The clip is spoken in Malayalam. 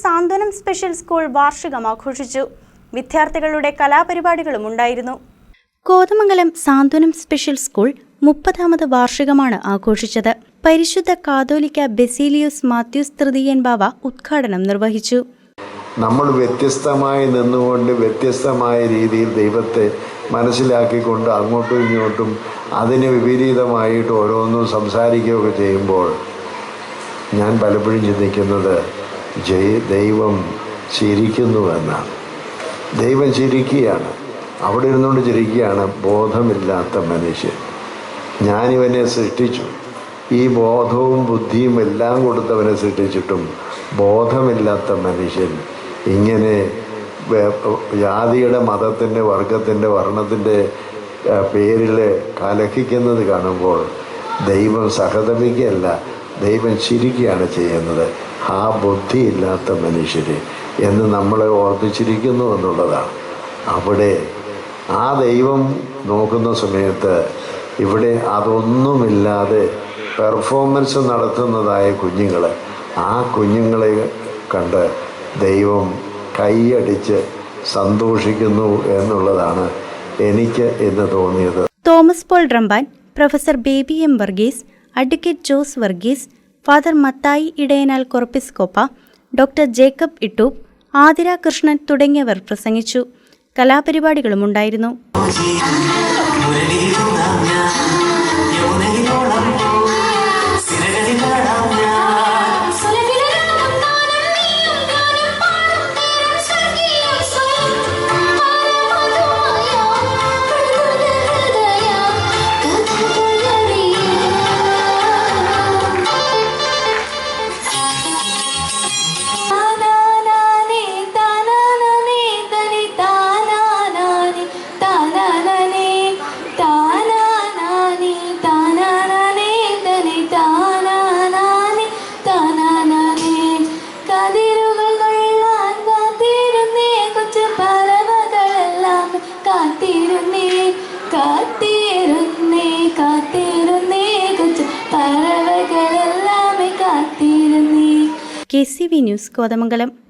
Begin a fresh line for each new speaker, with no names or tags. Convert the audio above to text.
സാന്ത്വനം സ്പെഷ്യൽ സ്കൂൾ വാർഷികം ആഘോഷിച്ചു. വിദ്യാർത്ഥികളുടെ കലാപരിപാടികളും ഉണ്ടായിരുന്നു. കോതമംഗലം സാന്ത്വനം സ്പെഷ്യൽ സ്കൂൾ മുപ്പതാമത് വാർഷികമാണ് ആഘോഷിച്ചത്. പരിശുദ്ധ കാതോലിക്ക ബെസീലിയോസ് മാത്യൂസ് തൃതീയൻ ബാവ ഉദ്ഘാടനം നിർവഹിച്ചു.
നമ്മൾ വ്യത്യസ്തമായി നിന്നുകൊണ്ട് വ്യത്യസ്തമായ രീതിയിൽ ദൈവത്തെ മനസ്സിലാക്കിക്കൊണ്ട് അങ്ങോട്ടും ഇങ്ങോട്ടും അതിന് വിപരീതമായിട്ട് ഓരോന്നും സംസാരിക്കുകയൊക്കെ ചെയ്യുമ്പോൾ ഞാൻ പലപ്പോഴും ചിന്തിക്കുന്നത് ജയ് ദൈവം ചിരിക്കുന്നു എന്നാണ് ദൈവം ചിരിക്കുകയാണ്. അവിടെ ഇരുന്നുകൊണ്ട് ചിരിക്കുകയാണ്. ബോധമില്ലാത്ത മനുഷ്യൻ. ഞാനിവനെ സൃഷ്ടിച്ചു. ഈ ബോധവും ബുദ്ധിയും എല്ലാം കൊടുത്തവനെ സൃഷ്ടിച്ചിട്ടും ബോധമില്ലാത്ത മനുഷ്യൻ ഇങ്ങനെ ജാതിയുടെ മതത്തിന്റെ വർഗത്തിന്റെ വർണത്തിന്റെ പേരിൽ കലഹിക്കുന്നത് കാണുമ്പോൾ ദൈവം സഹതപിക്കുകയല്ല ദൈവം ചിരിക്കുകയാണ് ചെയ്യുന്നത്. ആ ബുദ്ധിയില്ലാത്ത മനുഷ്യര് എന്ന് നമ്മളെ ഓർപ്പിച്ചിരിക്കുന്നു എന്നുള്ളതാണ്. അവിടെ ആ ദൈവം നോക്കുന്ന സമയത്ത് ഇവിടെ അതൊന്നുമില്ലാതെ പെർഫോമൻസ് നടത്തുന്നതായ കുഞ്ഞുങ്ങൾ ആ കുഞ്ഞുങ്ങളെ കണ്ട് ദൈവം കൈയടിച്ച് സന്തോഷിക്കുന്നു എന്നുള്ളതാണ് എനിക്ക് ഇന്ന് തോന്നിയത്.
Thomas Paul Ramban professor Baby M Varghese advocate Jose Varghese father Mathai Idayanal കൊറപ്പിസ്കോപ്പ doctor Jacob Ittoop Athira Krishnan തുടങ്ങിയവർ പ്രസംഗിച്ചു. കലാപരിപാടികളും
കാത്തിരുന്നേ കാത്തിരുന്നേ കൊച്ചു പറവകളെല്ലാം കാത്തിരുന്നേ.
K C V news Kothamangalam.